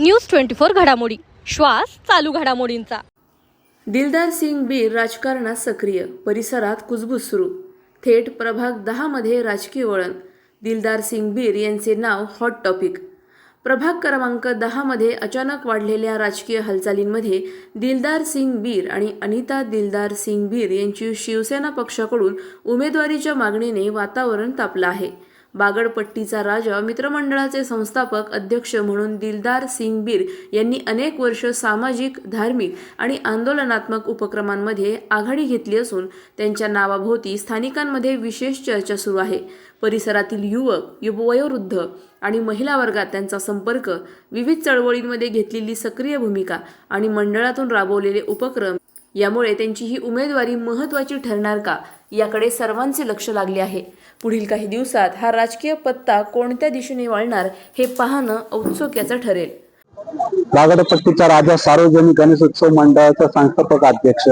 News twenty four घडामोडी. श्वास चालू घडामोडींचा. दिलदार सिंग बीर राजकारणात सक्रिय. परिसरात कुजबूज सुरू. थेट प्रभाग दहामध्ये राजकीय वळण. दिलदार सिंग बीर यांचे नाव हॉट टॉपिक प्रभाग क्रमांक दहामध्ये अचानक वाढलेल्या राजकीय हालचालींमध्ये दिलदार सिंग बीर आणि अनिता दिलदार सिंग बीर यांची शिवसेना पक्षाकडून उमेदवारीच्या मागणीने वातावरण तापलं आहे. बागडपट्टीचा राजा मित्रमंडळाचे संस्थापक अध्यक्ष म्हणून दिलदार सिंग बीर यांनी अनेक वर्ष सामाजिक धार्मिक आणि आंदोलनात्मक उपक्रमांमध्ये आघाडी घेतली असून त्यांच्या नावाभोवती स्थानिकांमध्ये विशेष चर्चा सुरू आहे. परिसरातील युवक युववयोवृद्ध आणि महिला वर्गात त्यांचा संपर्क विविध चळवळींमध्ये घेतलेली सक्रिय भूमिका आणि मंडळातून राबवलेले उपक्रम यामुळे त्यांची ही उमेदवारी महत्त्वाची ठरणार का याकडे सर्वांचे लक्ष लागले आहे. पुढील काही दिवसात हा राजकीय पत्ता कोणत्या दिशेने वळणार हे पाहणं औत्सुक्याचं ठरेल. बागडपट्टीचा राजा सार्वजनिक गणेशोत्सव मंडळाचा संस्थापक अध्यक्ष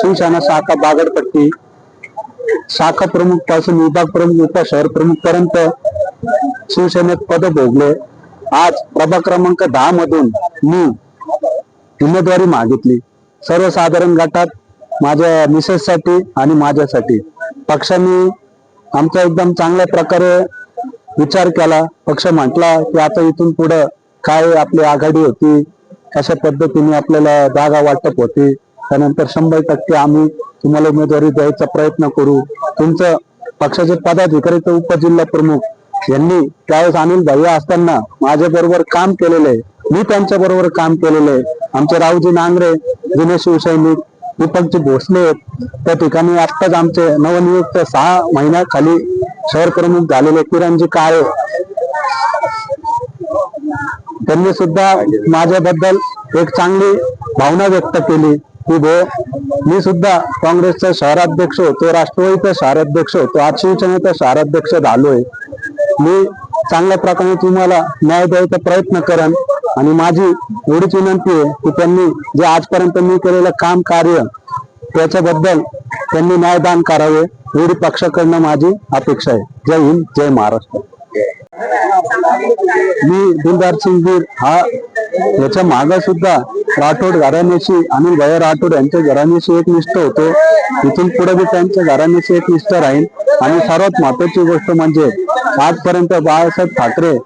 शिवसेना शाखा बागडपट्टी शाखा प्रमुखपासून विभाग प्रमुख उप शहर प्रमुख पर्यंत शिवसेनेत पद भोगले. आज प्रभाग क्रमांक दहा मधून मी उमेदवारी मागितली. सर्वसाधारण गटात माझ्या मिसेस साठी आणि माझ्यासाठी. पक्षाने आमचा एकदम चांगल्या प्रकारे विचार केला. पक्ष म्हटला की आता इथून पुढं काय आपली आघाडी होती कशा पद्धतीने आपल्याला जागा वाटप होती त्यानंतर शंभर टक्के आम्ही तुम्हाला उमेदवारी द्यायचा प्रयत्न करू. तुमचं पक्षाचे पदाधिकारी उपजिल्हा प्रमुख यांनी त्यावेळेस अनिल भैया असताना माझ्या बरोबर काम केलेलं आहे. मी त्यांच्या बरोबर काम केलेलं आहे. आमचे रावजी नांगरे जुने शिवसैनिक दीपकजी भोसले आहेत. त्या ठिकाणी आत्ताच आमचे नवनियुक्त सहा महिन्याखाली शहर प्रमुख झालेले किरणजी काळे. त्यांनी सुद्धा माझ्याबद्दल एक चांगली भावना व्यक्त केली. की भो मी सुद्धा काँग्रेसचा शहराध्यक्ष होतो राष्ट्रवादीचा शहराध्यक्ष होतो आज शिवसेनेचा शहराध्यक्ष झालोय. मी चांगल्या प्रकारे तुम्हाला न्याय द्यायचा प्रयत्न करेन. आणि माझी एवढीच विनंती आहे की त्यांनी जे आजपर्यंत मी केलेलं काम कार्य त्याच्याबद्दल त्यांनी न्यायदान करावे एवढी पक्षाकडनं माझी अपेक्षा आहे. जय हिंद जय महाराष्ट्र. मी दिलदार सिंग हा याच्या मागे सुद्धा राठोड घराण्याशी अनिल भैया राठोड यांच्या घराण्याशी एक निष्ठ होतो. इथून पुढे बी त्यांच्या घराण्याशी एक निष्ठ राहील आणि सर्वात महत्वाची गोष्ट म्हणजे आजपर्यंत बाळासाहेब ठाकरे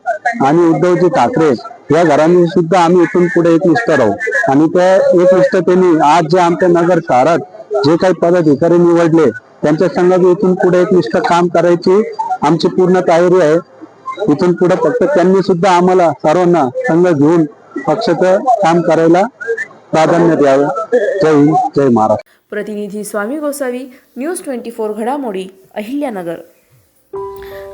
आणि उद्धवजी ठाकरे या घरांनी सुद्धा आम्ही इथून पुढे एक निष्ठ राहू. आणि त्या एक निष्ठतेने आज जे आमच्या नगर शहरात जे काही पदाधिकारी निवडले त्यांच्या संघात इथून पुढे एक निष्ठ काम करायची आमची पूर्ण तयारी आहे. इथून पुढे फक्त त्यांनी सुद्धा आम्हाला सर्वांना संघ घेऊन पक्षाचं काम करायला प्राधान्य द्यावं. जय हिंद जय महाराष्ट्र. प्रतिनिधी Swami Gosavi news twenty four घडामोडी अहिल्यानगर.